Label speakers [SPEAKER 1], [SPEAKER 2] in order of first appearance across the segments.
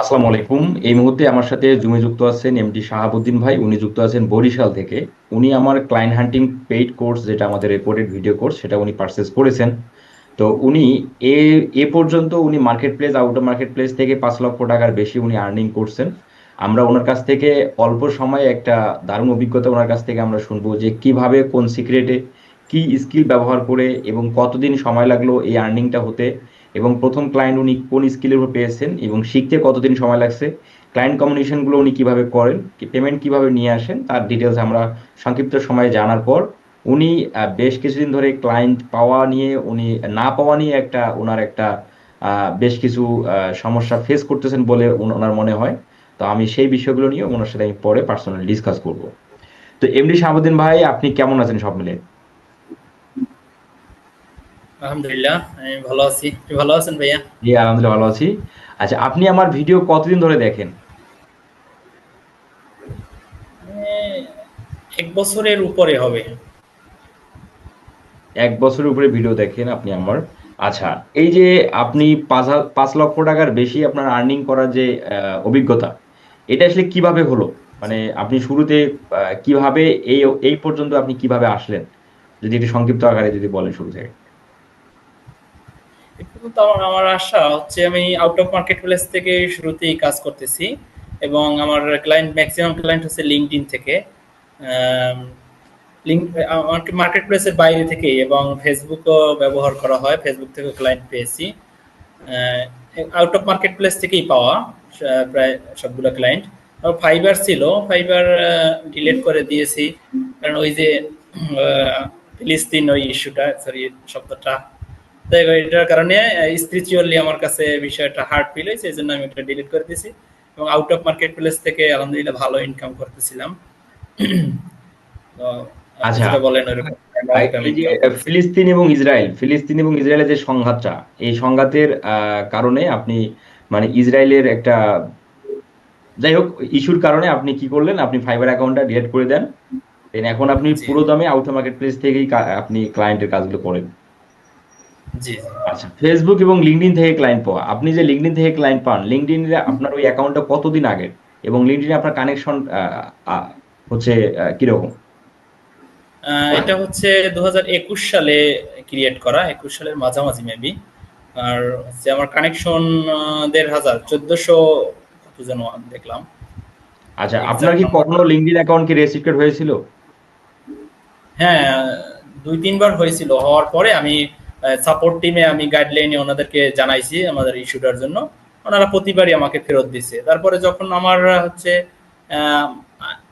[SPEAKER 1] আসসালামু আলাইকুম। এই মুহূর্তে আমার সাথে জুমে যুক্ত আছেন এমডি শাহাবুদ্দিন ভাই। উনি যুক্ত আছেন বরিশাল থেকে। উনি আমার ক্লায়েন্ট হান্টিং পেইড কোর্স যেটা আমাদের রেকর্ডেড ভিডিও কোর্স সেটা উনি পারচেস করেছেন। তো উনি এ এ পর্যন্ত উনি market place out of market place থেকে পাঁচ লক্ষ টাকার বেশি উনি আর্নিং করছেন। আমরা ওনার কাছ থেকে অল্প সময়ে একটা দারুণ অভিজ্ঞতা ওনার কাছ থেকে আমরা শুনব যে কীভাবে, কোন সিক্রেটে কি স্কিল ব্যবহার করে এবং কতদিন সময় লাগল এই আর্নিংটা হতে। এবং প্রথম ক্লায়েন্ট উনি কোন স্কিলের উপর পেয়েছেন এবং শিখতে কতদিন সময় লাগছে ক্লায়েন্ট কমিউনিকেশনগুলো উনি কীভাবে করেন পেমেন্ট কীভাবে নিয়ে আসেন, তার ডিটেলস আমরা সংক্ষিপ্ত সময়ে জানার পর উনি বেশ কিছুদিন ধরে ক্লায়েন্ট পাওয়া নিয়ে, উনি না পাওয়া নিয়ে একটা ওনার একটা বেশ কিছু সমস্যা ফেস করতেছেন বলে ওনার মনে হয়। তো আমি সেই বিষয়গুলো নিয়ে ওনার সাথে আমি পরে পার্সোনালি ডিসকাস করব। তো এমডি শাহাবুদ্দিন ভাই, আপনি কেমন আছেন সব মিলে
[SPEAKER 2] আলহামদুলিল্লাহ আমি ভালো আছি। ভালো আছেন ভাইয়া?
[SPEAKER 1] জি আলহামদুলিল্লাহ ভালো আছি। আচ্ছা আপনি আমার ভিডিও কতদিন ধরে দেখেন?
[SPEAKER 2] এক বছরের উপরে হবে।
[SPEAKER 1] এক বছরের উপরে ভিডিও দেখেন আপনি আমার। আচ্ছা এই যে আপনি পাঁচ পাঁচ লক্ষ টাকার বেশি আপনার আর্নিং করার যে অভিজ্ঞতা এটা আসলে কীভাবে হলো? মানে আপনি শুরুতে কীভাবে এই এই পর্যন্ত আপনি কীভাবে আসলেন? যদি একটু সংক্ষিপ্ত আকারে যদি বলেন শুরু থেকে।
[SPEAKER 2] আমার আশা হচ্ছে আমি আউট অফ মার্কেট প্লেস থেকে শুরুতেই কাজ করতেছি এবং আমার ক্লায়েন্ট ম্যাক্সিমাম ক্লায়েন্ট হচ্ছে লিঙ্কডিন থেকে। লিঙ্ক মার্কেট প্লেসের বাইরে থেকেই এবং ফেসবুকও ব্যবহার করা হয় ফেসবুক থেকে ক্লায়েন্ট পেয়েছি। আউট অফ মার্কেট প্লেস থেকেই পাওয়া প্রায় সবগুলো ক্লায়েন্ট ফাইবার ছিল ফাইবার ডিলিট করে দিয়েছি। কারণ ওই যে ফিলিস্তিন ওই ইস্যুটা সরি শব্দটা এটার কারণে স্পিরিচুয়ালি আমার কাছে বিষয়টা হার্ড ফিল হয়েছে এই জন্য আমি এটা ডিলিট করে দিয়েছি। এবং আউট অফ মার্কেট প্লেস থেকে আলহামদুলিল্লাহ ভালো ইনকাম করতেছিলাম।
[SPEAKER 1] আচ্ছা। বলেন ফিলিস্তিন এবং ইসরায়েল ফিলিস্তিন এবং ইসরায়েলের যে সংঘাতটা এই সংঘাতের কারণে আপনি মানে ইসরায়েলের একটা যাই হোক ইস্যুর কারণে আপনি কি করলেন আপনি ফাইবার অ্যাকাউন্টটা ডিলিট করে দেন। দেন এখন আপনি পুরো দামে আউট মার্কেট প্লেস থেকেই আপনি ক্লায়েন্টের কাজগুলো করেন।
[SPEAKER 2] জি
[SPEAKER 1] আচ্ছা ফেসবুক এবং লিঙ্কডিন থেকে ক্লায়েন্ট পাওয়া। আপনি যে লিঙ্কডিন থেকে ক্লায়েন্ট পান লিঙ্কডিন আপনার ওই অ্যাকাউন্টটা কতদিন আগের এবং লিঙ্কডিনে আপনার কানেকশন হচ্ছে কীরকম?
[SPEAKER 2] এটা হচ্ছে দু হাজার একুশ সালে ক্রিয়েট করা একুশ সালের মাঝামাঝি মেবি আর হচ্ছে আমার কানেকশন দেড় হাজার চোদ্দশো কত যেন দেখলাম।
[SPEAKER 1] আচ্ছা আপনার কি কখনো লিঙ্কডিন অ্যাকাউন্ট কি রেস্ট্রিক্টেড হয়েছিল?
[SPEAKER 2] হ্যাঁ দুই তিনবার হয়েছিল। হওয়ার পরে আমি সাপোর্ট টিমে আমি গাইডলাইনে ওনাদেরকে জানাইছি আমাদের ইস্যুটার জন্য। ওনারা প্রতিবারই আমাকে ফেরত দিছে। তারপরে যখন আমার, হচ্ছে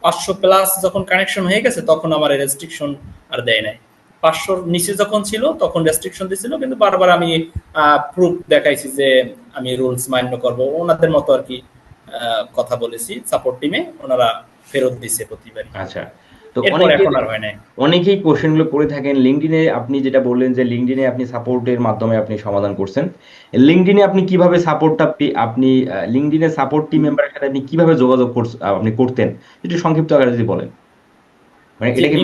[SPEAKER 2] পাঁচশো প্লাস যখন কানেকশন হয়ে গেছে, তখন আমার রেস্ট্রিকশন আর দেয় নাই। পাঁচশোর নিচে যখন ছিল, তখন রেস্ট্রিকশন দিছিল, কিন্তু বারবার আমি প্রুফ দেখাইছি যে আমি রুলস মান্য করব। ওনাদের মতো আর কি কথা বলেছি। সাপোর্ট টিমে ওনারা ফেরত দিছে প্রতিবারই।
[SPEAKER 1] আচ্ছা। তো অনেকেই কোশ্চেনগুলো করে থাকেন। লিঙ্কডিনে আপনি যেটা বললেন যে লিঙ্কডিনে আপনি সাপোর্টের মাধ্যমে আপনি সমাধান করছেন। লিঙ্কডিনে আপনি কীভাবে সাপোর্টটা আপনি লিঙ্কডিনে সাপোর্ট টিম মেম্বারের সাথে আপনি কীভাবে যোগাযোগ আপনি করতেন? একটু সংক্ষিপ্ত আকারে যদি বলেন।
[SPEAKER 2] মানে এটা কি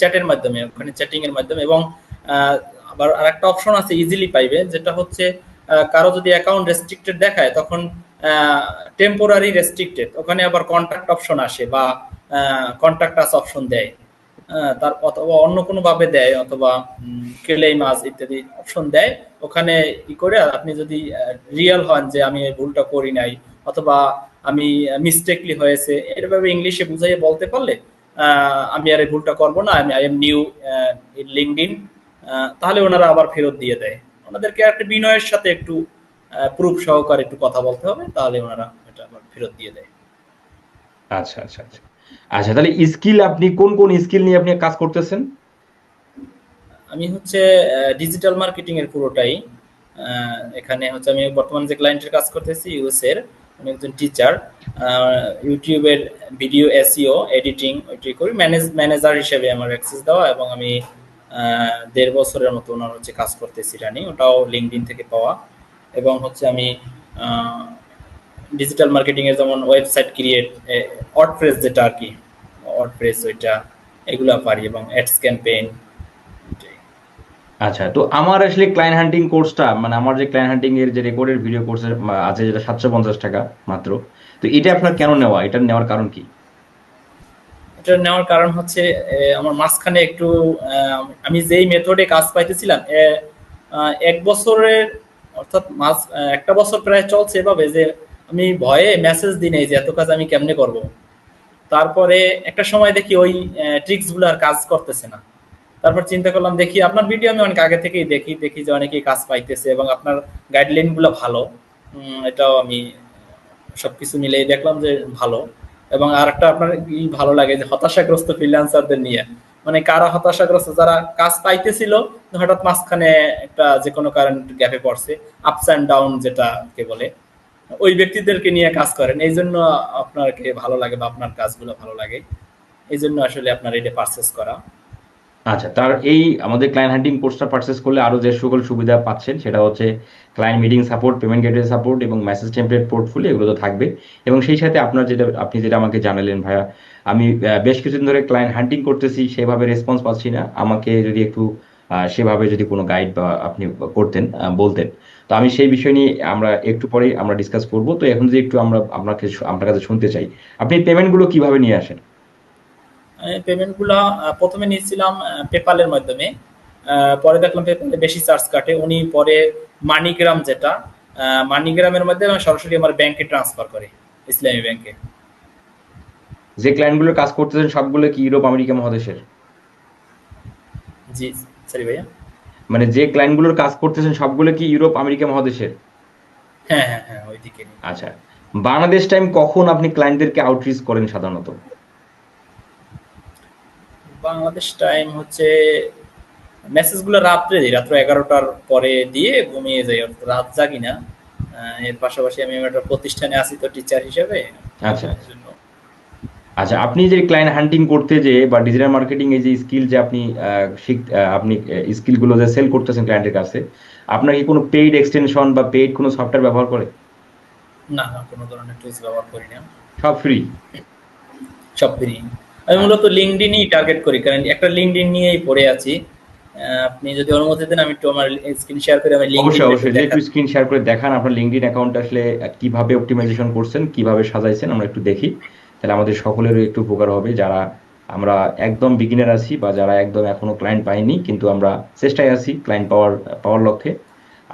[SPEAKER 2] চ্যাটের মাধ্যমে ওখানে চ্যাটিং এর মাধ্যমে এবং আবার আরেকটা অপশন আছে ইজিলি পাইবে যেটা হচ্ছে কারও যদি অ্যাকাউন্ট রেস্ট্রিক্টেড দেখায়, তখন টেম্পোরারি রেস্ট্রিক্টেড ওখানে আবার কন্ট্যাক্ট অপশন আসে বা কন্ট্যাক্ট আস অপশন দেয়। তার অথবা অন্য কোনো ভাবে দেয় অথবা কেলেই মাছ ইত্যাদি অপশন দেয়। ওখানে ই করে আপনি যদি রিয়েল হন যে আমি ভুলটা করি নাই অথবা আমি মিস্টেকলি হয়েছে এরভাবে ইংলিশে বুঝাইয়ে বলতে পারলে আমি আর এই ভুলটা করব না, আমি I am new LinkedIn তাহলে ওনারা আবার ফেরত দিয়ে দেয়। ওনাদেরকে একটা বিনয়ের সাথে একটু প্রুফ সহকারে একটু কথা বলতে হবে তাহলে ওনারা এটা আবার ফেরত দিয়ে দেয়।
[SPEAKER 1] আচ্ছা আচ্ছা আচ্ছা। আচ্ছা তাহলে স্কিল আপনি কোন কোন স্কিল নিয়ে আপনি কাজ করতেছেন?
[SPEAKER 2] আমি হচ্ছে ডিজিটাল মার্কেটিং এর পুরোটাই এখানে হচ্ছে আমি বর্তমানে যে ক্লায়েন্টের কাজ করতেছি ইউএস এর আমি একজন টিচার ইউটিউবের ভিডিও এসইও এডিটিং ওইটাই করি। ম্যানেজ ম্যানেজার হিসেবে আমার অ্যাক্সেস দেওয়া এবং আমি দেড় বছরের মতো ওনার হচ্ছে কাজ করতেছি রানি, ওটাও লিঙ্কডিন থেকে পাওয়া। এবং হচ্ছে আমি ডিজিটাল মার্কেটিং এর যেমন ওয়েবসাইট ক্রিয়েট অটপ্রেস যেটা আর কি অটপ্রেস ওইটা, এগুলো পারি এবং অ্যাডস ক্যাম্পেইন
[SPEAKER 1] আচ্ছা তো আমার আসলে ক্লায়েন্ট হান্টিং কোর্সটা মানে আমার যে ক্লায়েন্ট হান্টিং এর যে রেকর্ডেড ভিডিও কোর্স আছে যেটা সাতশো পঞ্চাশ টাকা মাত্র, তো এটা আপনার কেন নেওয়া? এটা নেওয়ার কারণ কি?
[SPEAKER 2] এটা নেওয়ার কারণ হচ্ছে আমার মাঝখানে একটু আমি যেই মেথডে কাজ পাইতেছিলাম এক বছরের, অর্থাৎ মাস একটা বছর প্রায় চলছে এভাবে যে আমি ভয়ে মেসেজ দিই নাই যে এত কাজ আমি কেমনে করব। তারপরে একটা সময় দেখি ওই ট্রিক্সগুলো আর কাজ করতেছে না। তারপর চিন্তা করলাম, দেখি আপনার ভিডিও আমি অনেক আগে থেকেই দেখি দেখি যে অনেকেই কাজ পাইতেছে এবং আপনার গাইডলাইনগুলো ভালো এটাও আমি সবকিছু মিলেই দেখলাম যে ভালো। এবং আর একটা আপনার ভালো লাগে যে হতাশাগ্রস্ত ফ্রিল্যান্সারদের নিয়ে। মানে কারা হতাশাগ্রস্ত? যারা কাজ পাইতেছিল, হঠাৎ মাঝখানে একটা যে কোনো কারণ গ্যাপে পড়ছে আপস অ্যান্ড ডাউন যেটা কে বলে, ওই ব্যক্তিদেরকে নিয়ে কাজ করেন। এই জন্য আপনার ভালো লাগে বা আপনার কাজগুলো ভালো লাগে। এই জন্য আসলে আপনার এটা পারচেস করা।
[SPEAKER 1] আচ্ছা তার এই আমাদের ক্লায়েন্ট হান্টিং কোর্সটা পারচেস করলে আরও যে সকল সুবিধা পাচ্ছেন সেটা হচ্ছে client meeting support payment gateway support এবং মেসেজ টেমপ্লেট পোর্টফোলিও এগুলো তো থাকবে। এবং সেই সাথে আপনার যেটা, আপনি যেটা আমাকে জানালেন ভাইয়া, আমি বেশ কিছুদিন ধরে ক্লায়েন্ট হান্টিং করতেছি, সেভাবে রেসপন্স পাচ্ছি না। আমাকে যদি একটু সেভাবে যদি কোনো গাইড বা আপনি করতেন বলতেন। তো আমি সেই বিষয় নিয়ে আমরা একটু পরেই আমরা ডিসকাস করব। তো এখন যদি একটু আমরা, আপনাকে, আপনার কাছে শুনতে চাই। আপনি পেমেন্টগুলো কীভাবে নিয়ে আসেন?
[SPEAKER 2] পেমেন্টগুলা আহ, প্রথমে নিয়েছিলাম পেপালের মাধ্যমে। পরে দেখলাম পেপালে বেশি চার্জ কাটে। উনি পরে মানিগ্রাম যেটা মানিগ্রামের মাধ্যমে সরাসরি আমার ব্যাংকে ট্রান্সফার করে ইসলামী ব্যাংকে
[SPEAKER 1] যে ক্লায়েন্টগুলো কাজ করতেছেন সবগুলো কি ইউরোপ আমেরিকা মহাদেশের?
[SPEAKER 2] জি সরি ভাইয়া।
[SPEAKER 1] মানে যে ক্লায়েন্টগুলোর কাজ করতেছেন সবগুলো কি ইউরোপ আমেরিকা মহাদেশের?
[SPEAKER 2] হ্যাঁ হ্যাঁ হ্যাঁ ওইদিকে।
[SPEAKER 1] আচ্ছা। বাংলাদেশ টাইম কখন আপনি ক্লায়েন্টদেরকে আউটরিচ করেন সাধারণত?
[SPEAKER 2] বাংলাদেশ টাইম হচ্ছে মেসেজগুলো রাত্রে দিই রাত্র এগারোটার পরে দিয়ে ঘুমিয়ে যাই রাত জাগি না। এর পাশাপাশি আমি একটা প্রতিষ্ঠানে আছি তো টিচার হিসেবে।
[SPEAKER 1] আচ্ছা। আচ্ছা। আপনি যে ক্লায়েন্ট হান্টিং করতে যে বা ডিজিটাল মার্কেটিং এই যে স্কিল যে আপনি আপনি স্কিলগুলো যে সেল করতেছেন ক্লায়েন্টের কাছে আপনার কি কোনো পেইড এক্সটেনশন বা পেইড কোনো সফটওয়্যার ব্যবহার করে?
[SPEAKER 2] না না কোনো ধরনের টুলস ব্যবহার করি না।
[SPEAKER 1] সব ফ্রি
[SPEAKER 2] সব ফ্রি আমি মূলত লিঙ্কডিনই টার্গেট করি কারণ একটা লিঙ্কডিন নিয়েই পড়ে আছি। আপনি যদি অনুমতি দেন আমি একটু আমার স্ক্রিন শেয়ার করে আমি
[SPEAKER 1] অবশ্যই অবশ্যই। একটু স্ক্রিন শেয়ার করে দেখান আপনার লিঙ্কডিন অ্যাকাউন্ট আসলে কীভাবে অপটিমাইজেশন করছেন কীভাবে সাজাইছেন আমরা একটু দেখি। তাহলে আমাদের সকলেরও একটু উপকার হবে যারা আমরা একদম বিগিনার আছি বা যারা একদম এখনও ক্লায়েন্ট পাইনি কিন্তু আমরা চেষ্টায় আছি ক্লায়েন্ট পাওয়ার পাওয়ার লক্ষ্যে।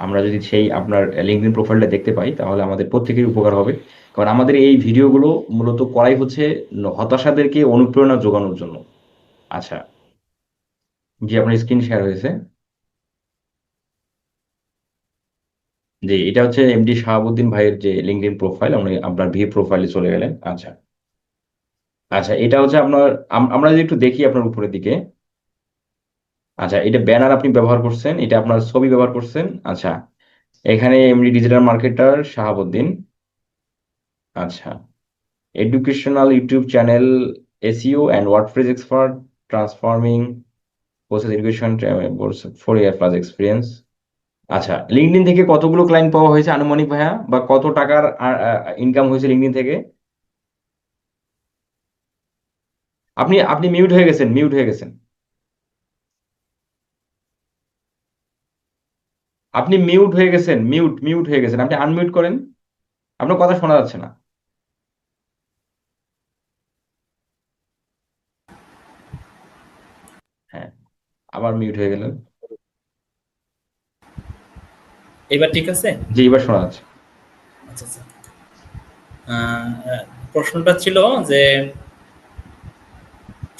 [SPEAKER 1] আমরা যদি সেই আপনার লিঙ্কডিন প্রোফাইলটা দেখতে পাই, তাহলে আমাদের প্রত্যেকের উপকার হবে। কারণ আমাদের এই ভিডিওগুলো মূলত করাই হচ্ছে হতাশাদেরকে অনুপ্রেরণা যোগানোর জন্য। আচ্ছা জি, আপনার স্ক্রিন শেয়ার হয়েছে। জি, এটা হচ্ছে এমডি শাহাবুদ্দিন ভাইয়ের যে লিঙ্কডইন প্রোফাইল উনি আপনার ভিউ প্রোফাইলে চলে গেলেন। আচ্ছা আচ্ছা এটা হচ্ছে আপনার আমরা যদি একটু দেখি আপনার উপরের দিকে। আচ্ছা এটা ব্যানার আপনি ব্যবহার করছেন, এটা আপনার ছবি ব্যবহার করছেন। আচ্ছা এখানে এমডি ডিজিটাল মার্কেটার শাহাবুদ্দিন। আচ্ছা educational YouTube channel SEO and word WordPress expert transforming process education four year plus experience আচ্ছা লিঙ্কডইন থেকে কতগুলো ক্লায়েন্ট পাওয়া হয়েছে আনুমানিক ভাইয়া? বা কত টাকার ইনকাম হয়েছে লিঙ্কডইন থেকে? আপনি আপনি মিউট হয়ে গেছেন মিউট হয়ে গেছেন। আপনি মিউট হয়ে গেছেন মিউট মিউট হয়ে গেছেন। আপনি আনমিউট করেন আপনার কথা শোনা যাচ্ছে না। হ্যাঁ আবার মিউট হয়ে গেলেন।
[SPEAKER 2] এবার ঠিক আছে?
[SPEAKER 1] জি এবার শোনা যাচ্ছে।
[SPEAKER 2] আচ্ছা আচ্ছা। প্রশ্নটা ছিল যে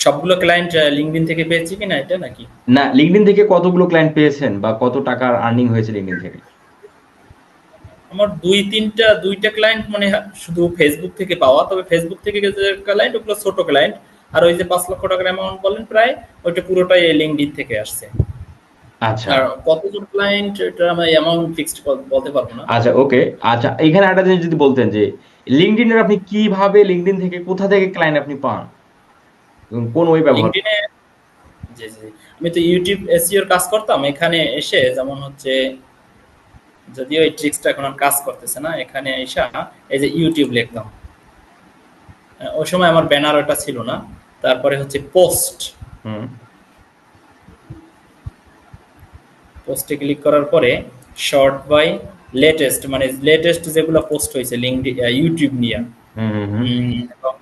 [SPEAKER 2] সবগুলো ক্লায়েন্ট লিঙ্কডিন থেকে পেয়েছি কিনা এটা নাকি?
[SPEAKER 1] না লিঙ্কডইন থেকে কতগুলো ক্লায়েন্ট পেয়েছেন বা কত টাকার আর্নিং হয়েছে লিঙ্কডইন থেকে?
[SPEAKER 2] আমার দুই তিনটা দুইটা ক্লায়েন্ট মানে শুধু ফেসবুক থেকে পাওয়া তবে ফেসবুক থেকে যে ক্লায়েন্ট ওগুলো ছোট ক্লায়েন্ট আর ওই যে পাঁচ লক্ষ টাকার অ্যামাউন্ট বলেন প্রায় ওইটা পুরোটাই এই লিঙ্কডিন থেকে আসছে।
[SPEAKER 1] আচ্ছা।
[SPEAKER 2] আর কতজন ক্লায়েন্ট এটা আমি অ্যামাউন্ট ফিক্সড বলতে পারব না।
[SPEAKER 1] আচ্ছা ওকে আচ্ছা এখানে একটা জিনিস যদি বলতেন যে লিঙ্কডইনের আপনি কীভাবে লিঙ্কডইন থেকে কোথা থেকে ক্লায়েন্ট আপনি পান? কোন ওই ব্যবহার?
[SPEAKER 2] জি জি আমি তো ইউটিউব এসইওর কাজ করতাম। এখানে এসে যেমন হচ্ছে যদিও এই ট্রিক্সটা এখন কাজ করতেছে না এখানে এসে এই যে ইউটিউব লিখতাম। ওই সময় আমার ব্যানার ওটা ছিল না। তারপরে হচ্ছে পোস্ট পোস্টে ক্লিক করার পরে শর্ট বাই লেটেস্ট মানে লেটেস্ট যেগুলো পোস্ট হয়েছে লিঙ্ক ইউটিউব নিয়ে।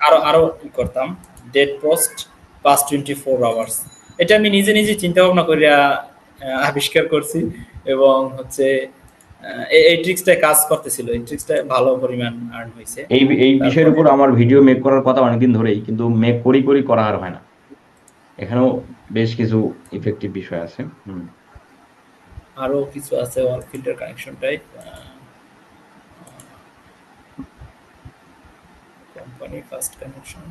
[SPEAKER 2] আরও আরও করতাম। Date post past twenty four hours এটা আমি নিজে নিজে চিন্তা ভাবনা করে আবিষ্কার করছি এবং হচ্ছে এই- ট্রিক্সটা কাজ করতেছিল। এই ট্রিক্সটা ভালো পরিমাণ আর্ন হয়েছে।
[SPEAKER 1] এই এই বিষয়ের উপর আমার ভিডিও মেক করার কথা অনেকদিন ধরেই কিন্তু মেক করি করি করা আর হয় না। এখানেও বেশ কিছু ইফেক্টিভ বিষয় আছে।
[SPEAKER 2] আরও কিছু আছে all filter connection type company first connection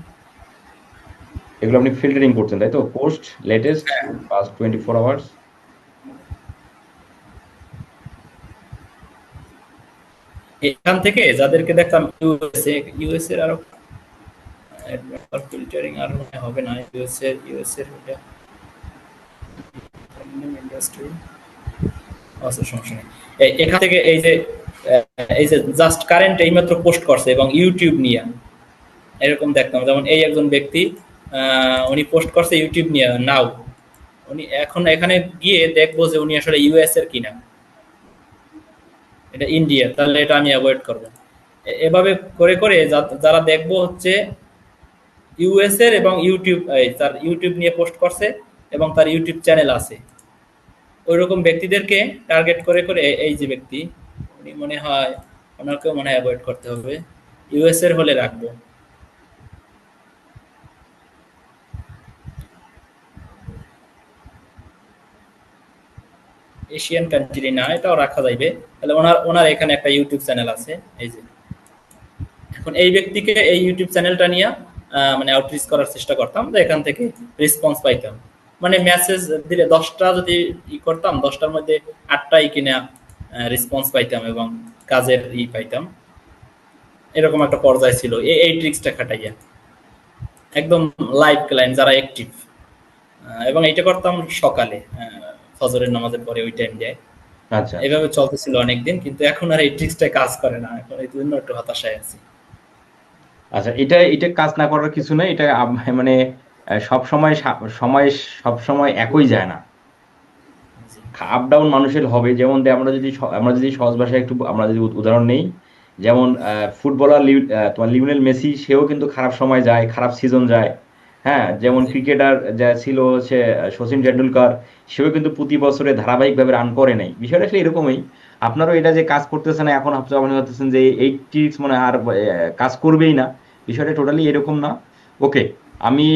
[SPEAKER 1] এগুলো আপনি ফিল্টারিং করছেন তাই তো? Post latest past twenty four hours
[SPEAKER 2] এখান থেকে যাদেরকে দেখতাম ইউএসএ ইউএস এর আরও ফিল্টারিং আর মনে হবে না ইউএস এর ইউএস এর ইন্ডাস্ট্রি আচ্ছা সমস্যা নেই। এখান থেকে এই যে এই যে জাস্ট কারেন্ট এইমাত্র পোস্ট করছে এবং ইউটিউব নিয়ে। এরকম দেখতাম যেমন এই একজন ব্যক্তি উনি পোস্ট করছে ইউটিউব নিয়ে নাও উনি এখন এখানে গিয়ে দেখব যে উনি আসলে ইউএস এর কিনা। এটা ইন্ডিয়া তাহলে এটা আমি অ্যাভয়েড করব। এভাবে করে করে যারা দেখব হচ্ছে ইউএস এর এবং ইউটিউব তার ইউটিউব নিয়ে পোস্ট করছে এবং তার ইউটিউব চ্যানেল আছে। ওই রকম ব্যক্তিদেরকে টার্গেট করে করে এই যে ব্যক্তি, উনি মনে হয় ওনাকেও মনে হয় অ্যাভয়েড করতে হবে। ইউএস এর হলে রাখব। এশিয়ান কান্ট্রি না, এটাও রাখা যাইবে। তাহলে ওনার ওনার এখানে একটা ইউটিউব চ্যানেল আছে, এই যে। এখন এই ব্যক্তিকে এই ইউটিউব চ্যানেলটা নিয়ে মানে আউটরিচ করার চেষ্টা করতাম তো এখান থেকে রেসপন্স পাইতাম। মানে মেসেজ দিলে দশটা যদি ই করতাম, দশটার মধ্যে আটটাই কিনা রেসপন্স পাইতাম এবং কাজের ই পাইতাম। এরকম একটা পর্যায় ছিল। এই এই ট্রিক্সটা খাটাইয়া। একদম লাইভ ক্লায়েন্ট যারা অ্যাক্টিভ এবং এটা করতাম সকালে। ফজরের নামাজের পরে ওই টাইম দেয়।
[SPEAKER 1] আচ্ছা।
[SPEAKER 2] এভাবে চলতেছিল অনেকদিন কিন্তু এখন আর এই ট্রিক্সটা কাজ করে না। এখন এই জন্য একটু হতাশায় আছি।
[SPEAKER 1] আচ্ছা এটা এটা কাজ না করার কিছু নেই এটা মানে সব সময় সময় সব সময় একই যায় না। আপ ডাউন মানুষের হবে যেমন দে- আমরা যদি আমরা যদি সহজ ভাষায় একটু আমরা যদি উদাহরণ নেই যেমন ফুটবলার তোমার লিওনেল মেসি সেও কিন্তু খারাপ সময় যায় খারাপ সিজন যায়। হ্যাঁ যেমন ক্রিকেটার যা ছিল হচ্ছে সচিন টেন্ডুলকার, সেও কিন্তু প্রতি বছরে ধারাবাহিকভাবে রান করে নাই। বিষয়টা আসলে এরকমই। আপনারও এটা যে কাজ করতেছে না এখন আপনি করতেছেন যে এই ট্রিক্স মনে আর কাজ করবেই না। বিষয়টা টোটালি এরকম না। ওকে আমি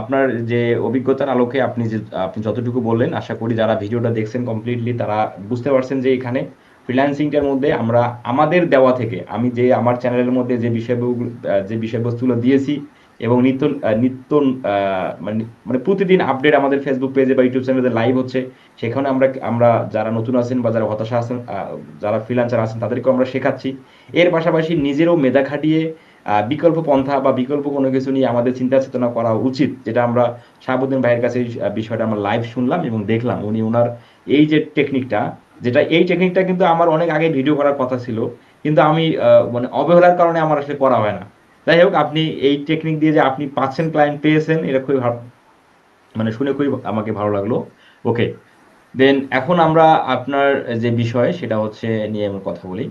[SPEAKER 1] আপনার যে অভিজ্ঞতার আলোকে আপনি যে, আপনি যতটুকু বললেন, আশা করি যারা ভিডিওটা দেখছেন কমপ্লিটলি তারা বুঝতে পারছেন যে এখানে ফ্রিল্যান্সিংটার মধ্যে আমরা, আমাদের দেওয়া থেকে, আমি যে আমার চ্যানেলের মধ্যে যে বিষয়বস্তু যে বিষয়বস্তুগুলো দিয়েছি এবং নিত্য নিত্য মানে মানে প্রতিদিন আপডেট আমাদের ফেসবুক পেজে বা ইউটিউব চ্যানেলে লাইভ হচ্ছে। সেখানে আমরা আমরা যারা নতুন আছেন বা যারা হতাশা আছেন যারা ফ্রিল্যান্সার আছেন, তাদেরকেও আমরা শেখাচ্ছি। এর পাশাপাশি নিজেরও মেধা খাটিয়ে বিকল্প পন্থা বা বিকল্প কোনো কিছু নিয়ে আমাদের চিন্তা চেতনা করা উচিত, যেটা আমরা শাহাবুদ্দিন ভাইয়ের কাছে বিষয়টা আমরা লাইভ শুনলাম এবং দেখলাম। উনি ওনার এই যে টেকনিকটা যেটা এই টেকনিকটা কিন্তু আমার অনেক আগে ভিডিও করার কথা ছিল, কিন্তু আমি মানে অবহেলার কারণে আমার আসলে করা হয় না। যাই হোক, আপনি এই টেকনিক দিয়ে যে আপনি পাচ্ছেন ক্লায়েন্ট পেয়েছেন, এটা খুবই ভালো মানে শুনে খুবই আমাকে ভালো লাগল। ওকে দেন এখন আমরা আপনার যে বিষয়, সেটা হচ্ছে নিয়ে আমরা কথা বলি।